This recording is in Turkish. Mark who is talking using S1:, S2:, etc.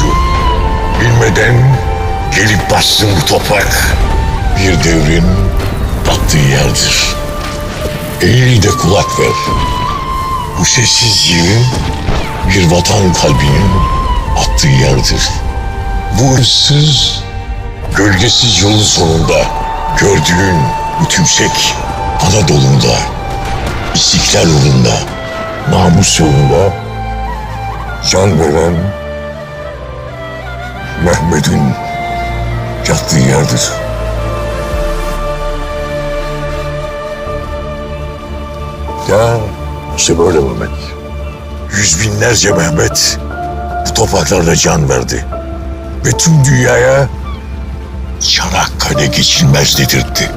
S1: boyu. Bilmeden gelip bastın bu toprak. Bir devrin battığı yerdir. Eğil de kulak ver. Bu sessiz yerin bir vatan kalbinin attığı yerdir. Bu ıssız, gölgesiz yolun sonunda gördüğün bu tümsek Anadolu'nda, istiklal yolunda, namus yolunda can veren Mehmet'in yattığı yerdir. Ya işte böyle Mehmet. Yüz binlerce Mehmet bu topraklarda can verdi. Ve tüm dünyaya Çanakkale geçilmez dedirtti.